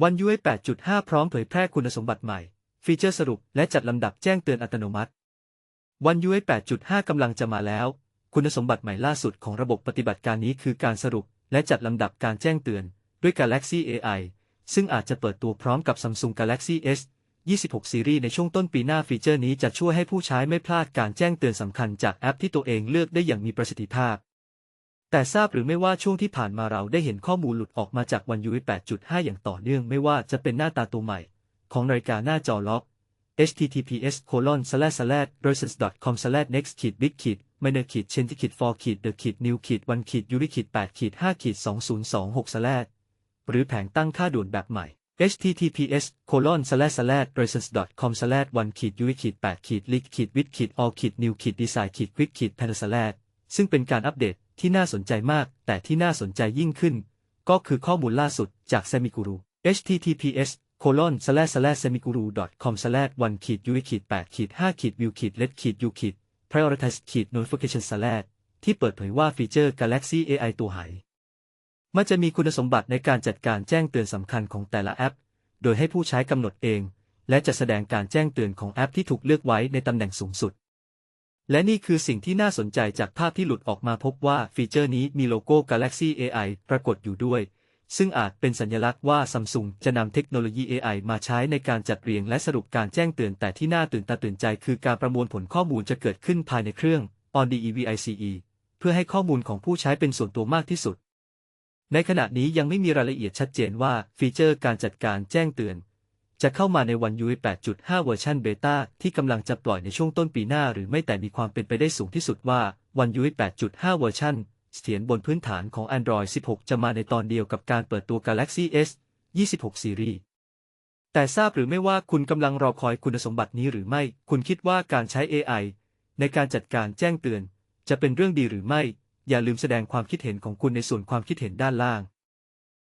One UI 8.5 พร้อมเผยแพร่คุณสมบัติใหม่ ฟีเจอร์สรุปและจัดลำดับแจ้งเตือนอัตโนมัติ One UI 8.5 กำลังจะมาแล้ว คุณสมบัติใหม่ล่าสุดของระบบปฏิบัติการนี้คือการสรุปและจัดลำดับการแจ้งเตือนด้วย Galaxy AI ซึ่งอาจจะเปิดตัวพร้อมกับ Samsung Galaxy S 26ซีรีส์ในช่วงต้นปีหน้าฟีเจอร์นี้จะช่วยให้ผู้ใช้ไม่พลาดการแจ้งเตือนสำคัญจากแอปที่ตัวเองเลือกได้อย่างมีประสิทธิภาพ แต่ทราบหรือไม่ว่าช่วงที่ผ่านมาเราได้เห็นข้อมูลหลุดออกมาจาก One UI 8.5 อย่างต่อเนื่องไม่ว่าจะเป็นหน้าตาตัวใหม่ ของนาฬิกาหน้าจอล็อก https colon slash slash versus com slash next ขีด big ขีด minor ขีด chen ขีด for ขีด the ขีด new ขีด one ขีด yuri ขีด8ขีด5ขีด2026 slash หรือแผงตั้งค่าด่วนแบบใหม่ https colon slash slash versus com slash one ขีด yuri ขีด8ขีด lit ขีด wit ขีด all ขีด new ขีด design ขีด quick ขีด pan slash ซึ่งเป็นการอัปเดต ที่น่าสนใจมาก แต่ที่น่าสนใจยิ่งขึ้น ก็คือข้อมูลล่าสุดจาก Semiguru https colon slash slash semiguru com slash one ขีด u ขีด8ขีด5ขีด view ขีด let ขีด u ขีด prioritize ขีด notification slash ที่เปิดเผยว่าฟีเจอร์ Galaxy AI ตัวหาย มันจะมีคุณสมบัติในการจัดการแจ้งเตือนสำคัญของแต่ละแอป โดยให้ผู้ใช้กำหนดเอง และจะแสดงการแจ้งเตือนของแอปที่ถูกเลือกไว้ในตำแหน่งสูงสุด และนี่คือสิ่งที่น่าสนใจจากภาพที่หลุดออกมาพบว่าฟีเจอร์นี้มีโลโก้ Galaxy AI ปรากฏอยู่ด้วย ซึ่งอาจเป็นสัญลักษณ์ว่าซัมซุงจะนำเทคโนโลยี AI มาใช้ในการจัดเรียงและสรุปการแจ้งเตือนแต่ที่น่าตื่นตาตื่นใจคือการประมวลผลข้อมูลจะเกิดขึ้นภายในเครื่อง on DEVICE เพื่อให้ข้อมูลของผู้ใช้เป็นส่วนตัวมากที่สุด ในขณะนี้ยังไม่มีรายละเอียดชัดเจนว่าฟีเจอร์การจัดการแจ้งเตือน จะเข้ามาใน One UI 8.5 เวอร์ชันเบต้าที่กำลังจะปล่อยในช่วงต้นปีหน้าหรือไม่แต่มีความเป็นไปได้สูงที่สุดว่า One UI 8.5 เวอร์ชันเสถียรบนพื้นฐานของ Android 16 จะมาในตอนเดียวกับการเปิดตัว Galaxy S 26ซีรีส์แต่ทราบหรือไม่ว่าคุณกำลังรอคอยคุณสมบัตินี้หรือไม่ คุณคิดว่าการใช้ AI ในการจัดการแจ้งเตือน จะเป็นเรื่องดีหรือไม่ อย่าลืมแสดงความคิดเห็นของคุณในส่วนความคิดเห็นด้านล่าง